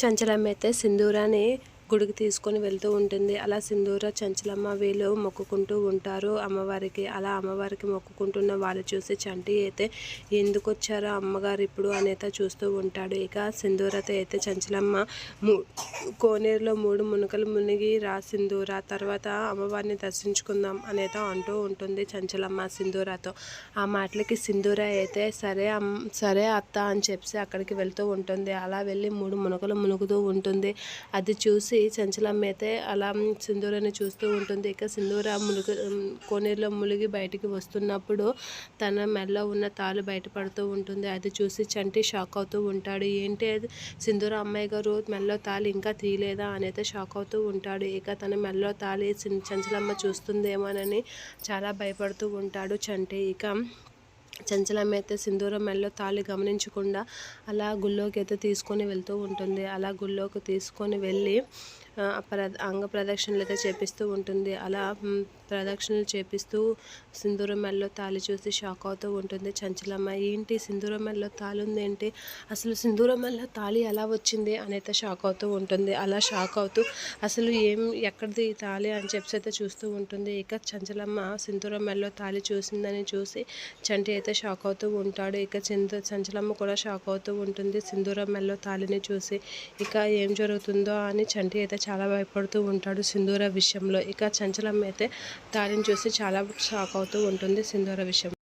చంచలమ్మ అయితే సింధూరాన్ని గుడికి తీసుకొని వెళ్తూ ఉంటుంది. అలా సింధూర చంచలమ్మ వీళ్ళు మొక్కుకుంటూ ఉంటారు. అమ్మవారికి అలా అమ్మవారికి మొక్కుకుంటున్న వాళ్ళు చూసి చంటి అయితే ఎందుకు వచ్చారో అమ్మగారు ఇప్పుడు అనేత చూస్తూ ఉంటాడు. ఇక సింధూరతో అయితే చంచలమ్మ కోనేరులో మూడు మునకలు మునిగి రా సింధూర తర్వాత అమ్మవారిని దర్శించుకుందాం అనేత అంటూ ఉంటుంది చంచలమ్మ సింధూరతో ఆ మాటలకి సింధూర అయితే సరే సరే అత్త అని చెప్పి అక్కడికి వెళ్తూ ఉంటుంది. అలా వెళ్ళి మూడు మునకలు మునుగుతూ ఉంటుంది. అది చూసి చంచలమ్మ అయితే అలా సింధూరాన్ని చూస్తూ ఉంటుంది. ఇక సింధూర ములుగు కోనేరులో మునిగి బయటికి వస్తున్నప్పుడు తన మెడలో ఉన్న తాళు బయటపడుతూ ఉంటుంది. అది చూసి చంటి షాక్ అవుతూ ఉంటాడు. ఏంటి అది? సింధూర అమ్మాయి గారు మెడలో తాళి ఇంకా తీయలేదా అనేది షాక్ అవుతూ ఉంటాడు. ఇక తన మెడలో తాళి చంచలమ్మ చూస్తుందేమోనని చాలా భయపడుతూ ఉంటాడు చంటి. ఇక చంచలమ్మ అయితే సింధూరం మెల్లో తాళి గమనించకుండా అలా గుళ్ళోకి అయితే తీసుకొని వెళ్తూ ఉంటుంది. అలా గుళ్ళోకి తీసుకొని వెళ్ళి ప్ర అంగ ప్రదక్షిణలు అయితే చేపిస్తూ ఉంటుంది. అలా ప్రదక్షిణలు చేపిస్తూ సింధూరం మెల్లో తాళి చూసి షాక్ అవుతూ ఉంటుంది. చంచలమ్మ ఏంటి సింధూరం మెల్లో తాళి ఉంది ఏంటి? అసలు సింధూరం తాళి ఎలా వచ్చింది? అని అయితే షాక్ అవుతూ ఉంటుంది. అలా షాక్ అవుతూ అసలు ఏం ఎక్కడిది తాళి అని చెప్పి అయితే చూస్తూ ఉంటుంది. ఇక చంచలమ్మ సింధూరం మెల్లో తాళి చూసిందని చూసి చంటి అయితే షాక్ అవుతూ ఉంటాడు. ఇక చింత చంచలమ్మ కూడా షాక్ అవుతూ ఉంటుంది. సింధూరం మెల్లో తాళిని చూసి ఇక ఏం జరుగుతుందో అని చంటి అయితే చాలా భయపడుతూ ఉంటాడు సింధూర విషయంలో. ఇక చంచలమ్మ అయితే తాళిని చూసి చాలా షాక్ అవుతూ ఉంటుంది సింధూర విషయం